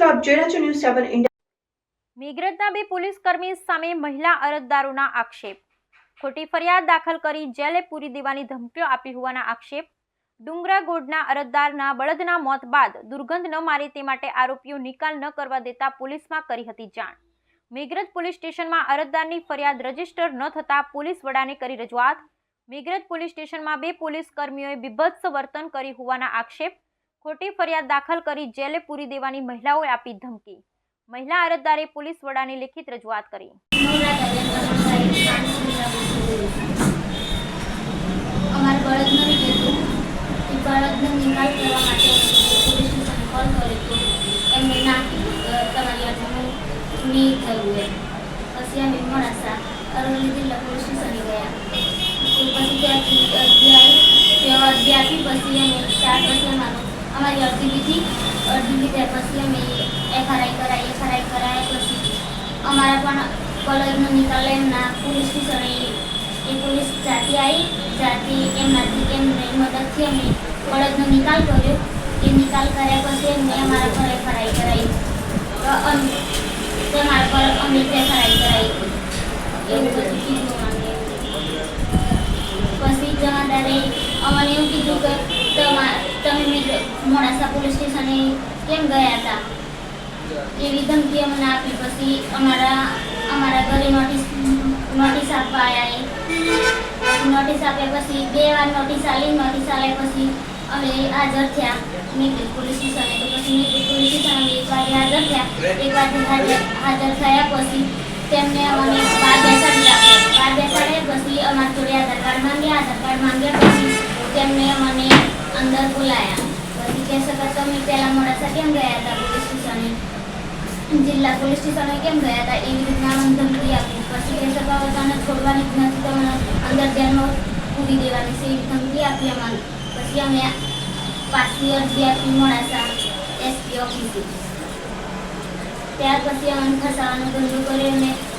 મેઘરજના બે પોલીસ કર્મી સામે મહિલા અરજદારોના આક્ષેપ ખોટી ફરિયાદ દાખલ કરી જેલે પૂરી દેવાની ધમકીઓ આપી હોવાના આક્ષેપ ડુંગરાગોડના અરજદારના બળદના મોત બાદ દુર્ગંધ ન મારે તે માટે આરોપીઓ નિકાલ ન કરવા દેતા પોલીસમાં કરી હતી જાણ મેઘરજ પોલીસ સ્ટેશનમાં અરજદારની ફરિયાદ રજીસ્ટર ન થતા પોલીસ વડાને કરી રજૂઆત મેઘરજ પોલીસ સ્ટેશનમાં બે પોલીસ કર્મીઓએ બીભત્સ વર્તન કરી હોવાના આક્ષેપ ખોટી ફરિયાદ દાખલ કરી જેલે પૂરી દેવાની મહિલાઓએ આપી ધમકી મહિલા અરજદારે પોલીસ વડાની લેખિત રજૂઆત કરી નહીં થયું એમ પછી અમે મોડાસા અરવલ્લીથી પોલીસ સ્ટેશને ગયા हमारी लड़की भी थी और दिल्ली कैंपस में हमें एफ आर आई कराए एफ आर आई कराए तो हमारा पर कॉलेज में निकाले हम ना पुलिस की सड़ी ये पुलिस जाती आई जाती एम नाती के मदद से हमें कॉलेज में निकाल कर ये निकाल कर हमारा पर एफ आर आई कराई तो हमारे पर हमें एफ आर आई कराई कसी जमा दारे अमन यू की तो તમે મે મોણાસા પોલીસ સ્ટેશન હે કેમ ગયા હતા કે વિધંતી મને આપી પછી અમાર આમારા ઘરે માંથી સાપ આયા એ માંથી સાપ આયા પછી બે વાર નો ટીસા લીન માંથી સાલે પછી અમે આ દર્ખ્યા મે પોલીસ સ્ટેશન તો પછી પોલીસ સ્ટેશન માં ફરિયાદ આ દર્ખ્યા એક આ દર્ખ્યા આ દર્સાયા પછી તેમણે અમને પાર બેસા આપ્યા પાર બેસા દે પછી અમાર સુરિયા દર્કાન માંગ્યા દર્કાન માંગ્યા પછી તેમણે મને अंदर बुलाया बाकी कैसा करता मैं पहला मोड़ा सा गेम गया था पुलिस स्टेशन जिला पुलिस स्टेशन में गेम गया था एक इतना अंदर बुलिया बाकी कैसा का होता ना छोड़वा इतना तो अंदर गेम पूरी दीवाली से एकदम किया किया मान बस ये मैं पास की और दिया की मोड़ा सा एस पी ऑफिस त्यार पी अमन फसा धंधो कर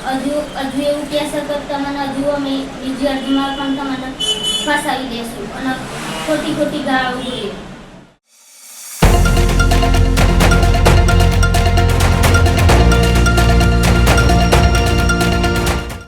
हजू हजू एवं कह सकता मैंने हजू अमे बीजी अर्धी में फसा देसू কোটি কোটি গাউগুলি